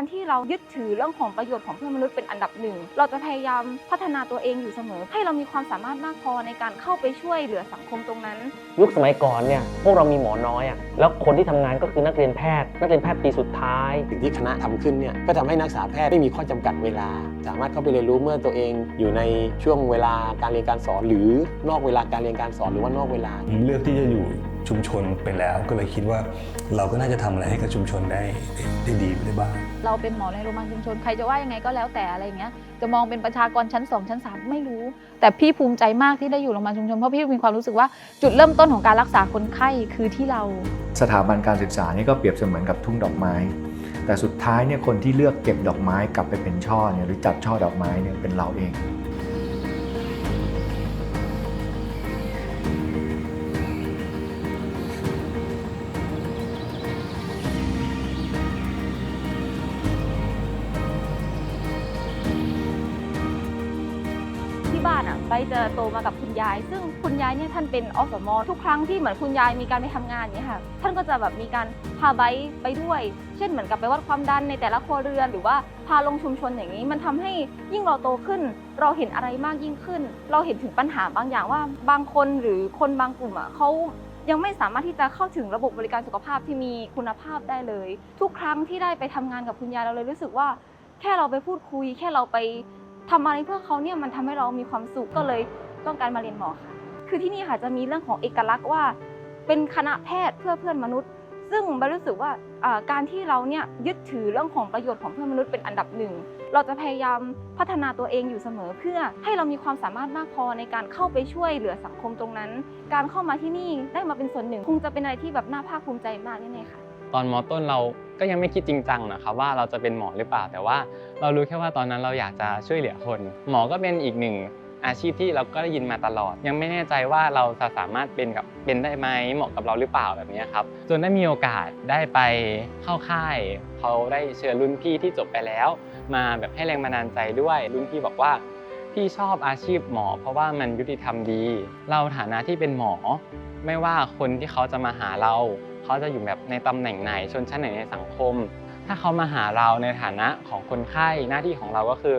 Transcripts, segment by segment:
การที่เรายึดถือเรื่องของประโยชน์ของเพื่อนมนุษย์เป็นอันดับหนึ่ง เราจะพยายามพัฒนาตัวเองอยู่เสมอ ให้เรามีความสามารถมากพอในการเข้าไปช่วยเหลือสังคมตรงนั้น ยุคสมัยก่อนเนี่ยพวกเรามีหมอน้อยอะแล้วคนที่ทำงานก็คือนักเรียนแพทย์ นักเรียนแพทย์ปีสุดท้ายสิ่งที่คณะทำขึ้นเนี่ยก็ทำให้นักศึกษาแพทย์ไม่มีข้อจำกัดเวลา สามารถเข้าไปเรียนรู้เมื่อตัวเองอยู่ในช่วงเวลาการเรียนการสอน หรือนอกเวลาการเรียนการสอนหรือว่านอกเวลาผมเลือกที่จะอยู่ ชุมชนไปแล้ว ก็เลยคิดว่าเราก็น่าจะทำอะไรให้กับชุมชนได้ได้ดีได้บ้างเราเป็นหมอในโรงพยาบาลชุมชนใครจะว่ายังไงก็แล้วแต่อะไรอย่างเงี้ยจะมองเป็นประชากรชั้น 2 ชั้น 3 ไม่รู้ แต่พี่ภูมิใจมากที่ได้อยู่โรงพยาบาลชุมชนเพราะพี่มีความรู้สึกว่าจุดเริ่มต้นของการรักษาคนไข้คือที่เรา สถาบันการศึกษานี่ก็เปรียบเสมือนกับทุ่งดอกไม้ แต่สุดท้ายเนี่ยคนที่เลือกเก็บดอกไม้กลับไปเป็นช่อเนี่ยหรือจัดช่อดอกไม้เนี่ยเป็นเราเอง ที่บ้านอะใบจะโตมากับคุณยาย ซึ่งคุณยายเนี่ยท่านเป็นอสมอทุกครั้งที่เหมือนคุณยายมีการไปทำงานเนี่ยค่ะท่านก็จะแบบมีการพาใบไปด้วย เช่นเหมือนกับไปวัดความดันในแต่ละครัวเรือน หรือว่าพาลงชุมชนอย่างนี้ มันทำให้ยิ่งเราโตขึ้น เราเห็นอะไรมากยิ่งขึ้น เราเห็นถึงปัญหาบางอย่างว่าบางคนหรือคนบางกลุ่มอะเขายังไม่สามารถที่จะเข้าถึงระบบบริการสุขภาพที่มีคุณภาพได้เลย ทุกครั้งที่ได้ไปทำงานกับคุณยายเราเลยรู้สึกว่า แค่เราไปพูดคุย แค่เราไป ทำอะไรเพื่อเขาเนี่ยมันทำให้เรามีความสุขก็เลยต้องการมาเรียนหมอค่ะ คือที่นี่ค่ะจะมีเรื่องของเอกลักษณ์ว่า เป็นคณะแพทย์เพื่อเพื่อนมนุษย์ ซึ่งใบรู้สึกว่าอ่าการที่เราเนี่ยยึดถือเรื่องของประโยชน์ของเพื่อนมนุษย์เป็นอันดับหนึ่งเราจะพยายามพัฒนาตัวเองอยู่เสมอ เพื่อให้เรามีความสามารถมากพอในการเข้าไปช่วยเหลือสังคมตรงนั้น การเข้ามาที่นี่ได้มาเป็นส่วนหนึ่ง คงจะเป็นอะไรที่แบบน่าภาคภูมิใจมากแน่ๆค่ะ ตอนมต้นเราก็ยังไม่คิดจริงจังนะครับว่าเราจะเป็นหมอหรือเปล่า แต่ว่าเรารู้แค่ว่าตอนนั้นเราอยากจะช่วยเหลือคน หมอก็เป็นอีกหนึ่งอาชีพที่เราก็ได้ยินมาตลอด ยังไม่แน่ใจว่าเราจะสามารถเป็นกับเป็นได้ไหมเหมาะกับเราหรือเปล่าแบบนี้ครับจนได้มีโอกาสได้ไปเข้าค่ายเขาได้เชิญรุ่นพี่ที่จบไปแล้ว มาแบบให้แรงบันดาลใจด้วย รุ่นพี่บอกว่าพี่ชอบอาชีพหมอ เพราะว่ามันยุติธรรมดี เราฐานะที่เป็นหมอ ไม่ว่าคนที่เขาจะมาหาเรา เขาจะอยู่แบบในตำแหน่งไหนชนชั้นไหนในสังคม ถ้าเขามาหาเราในฐานะของคนไข้หน้าที่ของเราก็คือ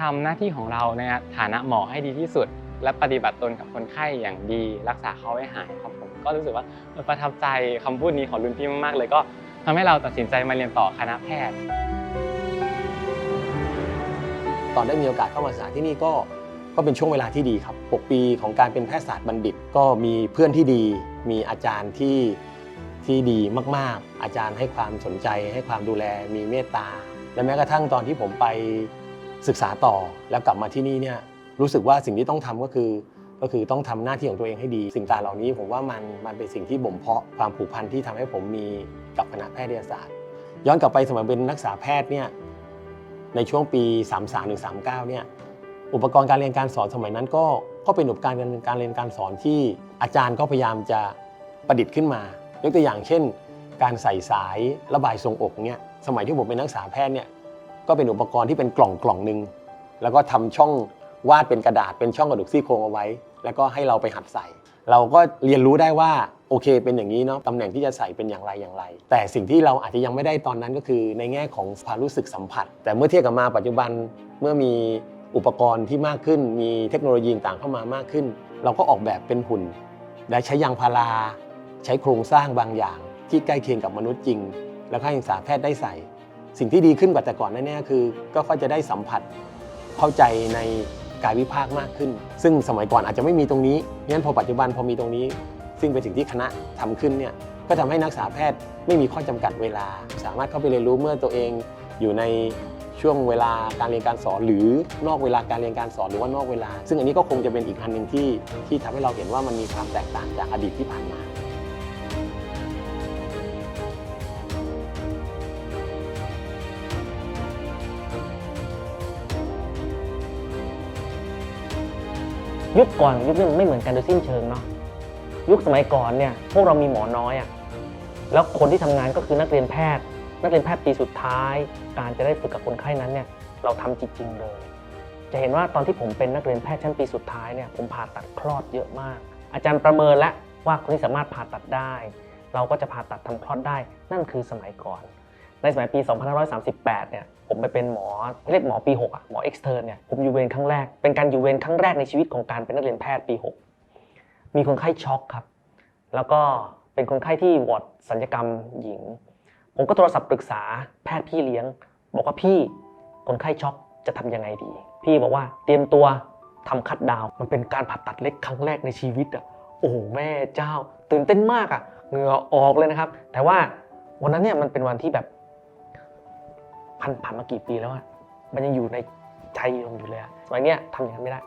ทำหน้าที่ของเราในฐานะหมอให้ดีที่สุด และปฏิบัติตนกับคนไข้อย่างดี รักษาเขาให้หายครับผมก็รู้สึกว่าประทับใจคำพูดนี้ของรุ่นพี่มากๆเลยก็ทำให้เราตัดสินใจมาเรียนต่อคณะแพทย์ ตอนได้มีโอกาสเข้ามาศึกษาที่นี่ก็ก็เป็นช่วงเวลาที่ดีครับ 6 ปีของการเป็นแพทยศาสตร์บัณฑิต ก็มีเพื่อนที่ดี มีอาจารย์ที่ ที่ดีมากๆ อาจารย์ให้ความสนใจ ให้ความดูแลมีเมตตา และแม้กระทั่งตอนที่ผมไปศึกษาต่อแล้วกลับมาที่นี่เนี่ยรู้สึกว่าสิ่งที่ต้องทำก็คือ ก็คือต้องทำหน้าที่ของตัวเองให้ดี สิ่งต่างเหล่านี้ผมว่ามันมันเป็นสิ่งที่บ่มเพาะความผูกพันที่ทำให้ผมมีกับคณะแพทยศาสตร์ ย้อนกลับไปสมัยเป็นนักศึกษาแพทย์เนี่ยในช่วงปี 33ถึง39เนี่ยอุปกรณ์การเรียนการสอนสมัยนั้นก็ก็เป็นอุปกรณ์การเรียนการสอนที่อาจารย์ก็พยายามจะประดิษฐ์ขึ้นมา ยกตัวอย่างเช่น การใส่สายระบายทรงอกเนี่ยสมัยที่ผมเป็นนักศึกษาแพทย์เนี่ยก็เป็นอุปกรณ์ที่เป็นกล่องกล่องหนึ่งแล้วก็ทำช่องวาดเป็นกระดาษเป็นช่องกระดูกซี่โครงเอาไว้ แล้วก็ให้เราไปหัดใส่ เราก็เรียนรู้ได้ว่าโอเค เป็นอย่างนี้เนาะตำแหน่งที่จะใส่เป็นอย่างไรอย่างไร แต่สิ่งที่เราอาจจะยังไม่ได้ตอนนั้นก็คือในแง่ของความรู้สึกสัมผัส แต่เมื่อเทียบกับมาปัจจุบันเมื่อมีอุปกรณ์ที่มากขึ้น มีเทคโนโลยีต่างเข้ามามากขึ้น เราก็ออกแบบเป็นหุ่นและใช้ยางพารา ใช้โครงสร้างบางอย่างที่ใกล้เคียงกับมนุษย์จริง แล้วก็ให้นักศึกษาแพทย์ได้ใส่ สิ่งที่ดีขึ้นกว่าแต่ก่อนแน่ๆคือ ก็เขาจะได้สัมผัส เข้าใจในกายวิภาคมากขึ้น ซึ่งสมัยก่อนอาจจะไม่มีตรงนี้งั้นพอปัจจุบันพอมีตรงนี้ ซึ่งเป็นสิ่งที่คณะทำขึ้นเนี่ยก็ทำให้นักศึกษาแพทย์ไม่มีข้อจำกัดเวลา สามารถเข้าไปเรียนรู้เมื่อตัวเองอยู่ในช่วงเวลาการเรียนการสอนหรือนอกเวลาการเรียนการสอนหรือว่านอกเวลา ซึ่งอันนี้ก็คงจะเป็นอีกอันหนึ่งที่ที่ทำให้เราเห็นว่ามันมีความแตกต่างจากอดีตที่ผ่านมา ยุคก่อนยุคนี้มันไม่เหมือนกันโดยสิ้นเชิงเนาะยุคสมัยก่อนเนี่ยพวกเรามีหมอน้อยอะแล้วคนที่ทำงานก็คือนักเรียนแพทย์ นักเรียนแพทย์ปีสุดท้าย การจะได้ฝึกกับคนไข้นั้นเนี่ยเราทำจริงๆเลย จะเห็นว่าตอนที่ผมเป็นนักเรียนแพทย์ชั้นปีสุดท้ายเนี่ยผมผ่าตัดคลอดเยอะมาก อาจารย์ประเมินแล้วว่าคนที่สามารถผ่าตัดได้ เราก็จะผ่าตัดทำคลอดได้ นั่นคือสมัยก่อน ในสมัยปี 2538 เนี่ย ผมไปเป็นหมอเรียกหมอปี 6 อะ หมอเอ็กซ์เทอร์เนี่ย ผมอยู่เวรครั้งแรก เป็นการอยู่เวรครั้งแรกในชีวิตของการเป็นนักเรียนแพทย์ปี 6 มีคนไข้ช็อกครับ แล้วก็เป็นคนไข้ที่วอร์ดสัญญกรรมหญิง ผมก็โทรศัพท์ปรึกษาแพทย์พี่เลี้ยง บอกว่าพี่คนไข้ช็อกจะทำยังไงดี พี่บอกว่าเตรียมตัวทำคัดดาว มันเป็นการผ่าตัดเล็กครั้งแรกในชีวิตอะ โอ้แม่เจ้า ตื่นเต้นมากอะ เหงื่อออกเลยนะครับ แต่ว่าวันนั้นเนี่ยมันเป็นวันที่แบบ ผ่านผ่านมากี่ปีแล้วอะมันยังอยู่ในใจผมอยู่เลยอะสมัยเนี้ยทำอย่างนั้นไม่ได้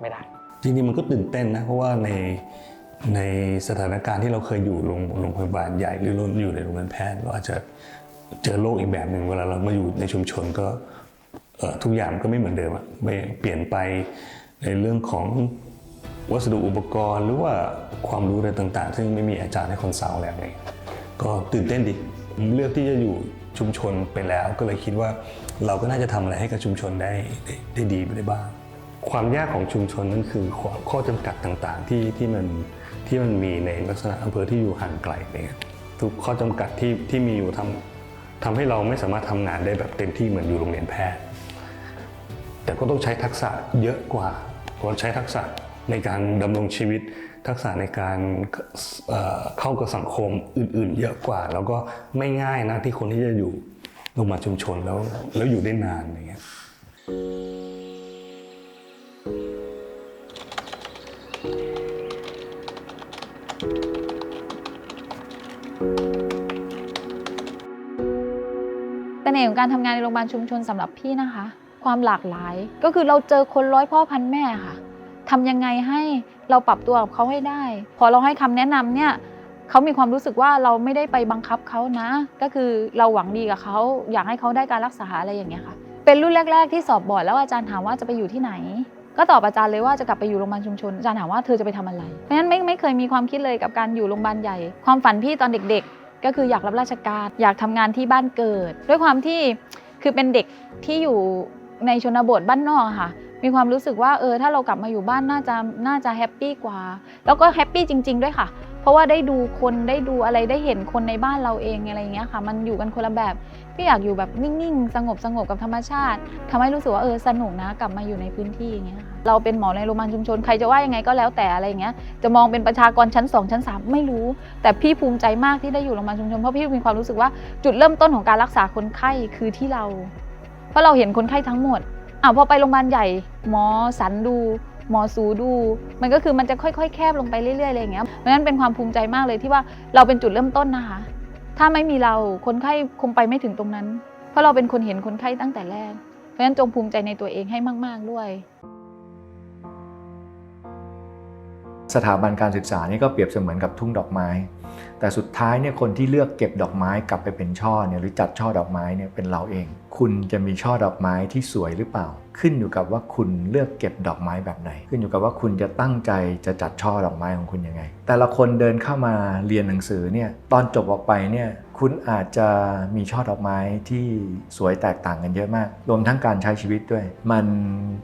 ไม่ได้ จริงๆมันก็ตื่นเต้นนะ เพราะว่าในในสถานการณ์ที่เราเคยอยู่โรงโรงพยาบาลใหญ่หรือรอยู่ในโรงพยาบาลแพทย์เราอาจจะเจอโลกอีกแบบหนึ่งเวลาเรามาอยู่ในชุมชนก็ทุกอย่างก็ไม่เหมือนเดิมอะไม่เปลี่ยนไปในเรื่องของวัสดุอุปกรณ์ หรือว่าความรู้อะไรต่างๆ ซึ่งไม่มีอาจารย์ให้คอนซัลท์แล้วไงก็ตื่นเต้นดีผมเลือกที่จะอยู่ ชุมชนไปแล้ว ก็เลยคิดว่าเราก็น่าจะทำอะไรให้กับชุมชนได้ได้ได้ดีไปได้บ้าง ความยากของชุมชนนั่นคือข้อจำกัดต่างๆ ที่ที่มันที่มันมีในลักษณะอำเภอที่อยู่ห่างไกลเงี้ยทุกข้อจำกัดที่ที่มีอยู่ทำทำให้เราไม่สามารถทำงานได้แบบเต็มที่เหมือนอยู่โรงเรียนแพทย์ แต่ก็ต้องใช้ทักษะเยอะกว่าเพราใช้ทักษะ ในการดำรงชีวิตทักษะในการเข้ากับสังคมอื่น ๆ เยอะกว่า แล้วก็ไม่ง่ายนะที่คนที่จะอยู่โรงพยาชุมชนแล้วแล้วอยู่ได้นานอะไรเงี้ยแต่ในของการทำงานในโรงพยาบาลชุมชนสำหรับพี่นะคะ ความหลากหลายก็คือเราเจอคนร้อยพ่อพันแม่ค่ะ ทำยังไงให้เราปรับตัวกับเขาให้ได้ พอเราให้คำแนะนำเนี่ยเขามีความรู้สึกว่าเราไม่ได้ไปบังคับเขานะ ก็คือเราหวังดีกับเขาอยากให้เขาได้การรักษาอะไรอย่างเงี้ยค่ะ เป็นรุ่นแรก ๆ ที่สอบบอร์ดแล้วอาจารย์ถามว่าจะไปอยู่ที่ไหน ก็ตอบอาจารย์เลยว่าจะกลับไปอยู่โรงพยาบาลชุมชนอาจารย์ถามว่าเธอจะไปทำอะไร เพราะฉะนั้นไม่ไม่เคยมีความคิดเลยกับการอยู่โรงพยาบาลใหญ่ ความฝันพี่ตอนเด็ก ๆ ก็คืออยากรับราชการอยากทำงานที่บ้านเกิด ด้วยความที่คือเป็นเด็กที่อยู่ในชนบทบ้านนอกค่ะ มีความรู้สึกว่าเออถ้าเรากลับมาอยู่บ้านน่าจะน่าจะแฮปปี้กว่า แล้วก็แฮปปี้จริง ๆ ด้วยค่ะ เพราะว่าได้ดูคนได้ดูอะไรได้เห็นคนในบ้านเราเองอะไรอย่างเงี้ยค่ะ มันอยู่กันคนละแบบพี่อยากอยู่แบบนิ่งๆ สงบสงบกับธรรมชาติทำให้รู้สึกว่าเออสนุกนะกลับมาอยู่ในพื้นที่อย่างเงี้ยค่ะเราเป็นหมอในโรงพยาบาลชุมชนใครจะว่ายังไงก็แล้วแต่อะไรอย่างเงี้ยจะมองเป็นประชากรชั้น 2 ชั้น 3 ไม่รู้ แต่พี่ภูมิใจมากที่ได้อยู่โรงพยาบาลชุมชนเพราะพี่มีความรู้สึกว่าจุดเริ่มต้นของการรักษาคนไข้คือที่เรา เพราะเราเห็นคนไข้ทั้งหมด อ่าพอไปโรงพยาบาลใหญ่ หมอสันดูหมอสูดู มันก็คือมันจะค่อยๆ แคบลงไปเรื่อยๆอะไรอย่างเงี้ยเพราะฉะนั้นเป็นความภูมิใจมากเลยที่ว่าเราเป็นจุดเริ่มต้นนะคะ ถ้าไม่มีเราคนไข้คงไปไม่ถึงตรงนั้น เพราะเราเป็นคนเห็นคนไข้ตั้งแต่แรก เพราะฉะนั้นจงภูมิใจในตัวเองให้มาก ๆด้วย สถาบันการศึกษานี่ก็เปรียบเสมือนกับทุ่งดอกไม้แต่สุดท้ายเนี่ยคนที่เลือกเก็บดอกไม้กลับไปเป็นช่อเนี่ยหรือจัดช่อดอกไม้เนี่ยเป็นเราเอง คุณจะมีช่อดอกไม้ที่สวยหรือเปล่า ขึ้นอยู่กับว่าคุณเลือกเก็บดอกไม้แบบไหน ขึ้นอยู่กับว่าคุณจะตั้งใจจะจัดช่อดอกไม้ของคุณยังไง แต่ละคนเดินเข้ามาเรียนหนังสือเนี่ยตอนจบออกไปเนี่ยคุณอาจจะมีช่อดอกไม้ที่สวยแตกต่างกันเยอะมาก รวมทั้งการใช้ชีวิตด้วย มัน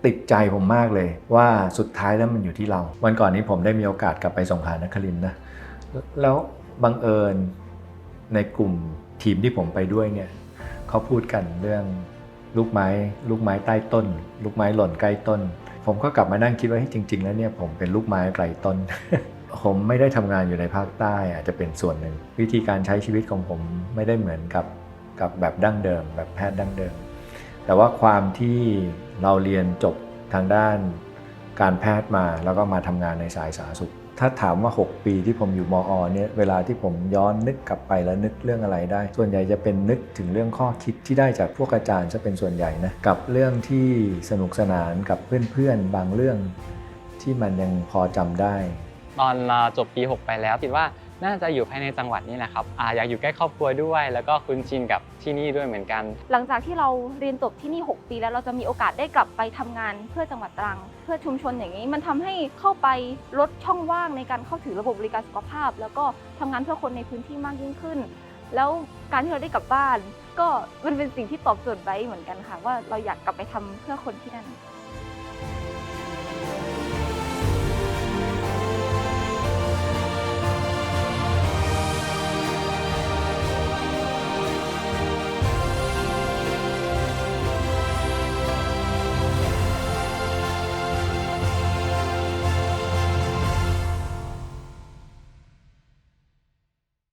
ติดใจผมมากเลย ว่าสุดท้ายแล้วมันอยู่ที่เรา วันก่อนนี้ผมได้มีโอกาสกลับไปสงขลานครินนะแล้ว บังเอิญในกลุ่มทีมที่ผมไปด้วยเนี่ยเขาพูดกันเรื่องลูกไม้ลูกไม้ใต้ต้น ลูกไม้หล่นใกล้ต้น ผมก็กลับมานั่งคิดว่าเฮ้จริง ๆ แล้วเนี่ยผมเป็นลูกไม้ไกลต้น ผมไม่ได้ทำงานอยู่ในภาคใต้อาจจะเป็นส่วนหนึ่ง วิธีการใช้ชีวิตของผมไม่ได้เหมือนกับกับแบบดั้งเดิม แบบแพทย์ดั้งเดิม แต่ว่าความที่เราเรียนจบทางด้านการแพทย์มาแล้วก็มาทำงานในสายสาธารณสุข ถ้าถามว่า 6 ปีที่ผมอยู่มอเนี่ยเวลาที่ผมย้อนนึกกลับไปแล้วนึกเรื่องอะไรได้ ส่วนใหญ่จะเป็นนึกถึงเรื่องข้อคิดที่ได้จากพวกอาจารย์จะเป็นส่วนใหญ่นะกับเรื่องที่สนุกสนานกับเพื่อนๆบางเรื่องที่มันยังพอจำได้ ตอนเราจบปี 6 ไปแล้วคิดว่า น่าจะอยู่ภายในจังหวัดนี่แหละครับอาอยากอยู่ใกล้ครอบครัวด้วย แล้วก็คุ้นชินกับที่นี่ด้วยเหมือนกัน หลังจากที่เราเรียนจบที่นี่ 6 ปีแล้วเราจะมีโอกาสได้กลับไปทำงานเพื่อจังหวัดตรัง เพื่อชุมชนอย่างนี้ มันทำให้เข้าไปลดช่องว่างในการเข้าถึงระบบบริการสุขภาพ แล้วก็ทำงานเพื่อคนในพื้นที่มากยิ่งขึ้น แล้วการที่เราได้กลับบ้าน ก็มันเป็นสิ่งที่ตอบโจทย์ไว้เหมือนกันค่ะว่าเราอยากกลับไปทำเพื่อคนที่นั่น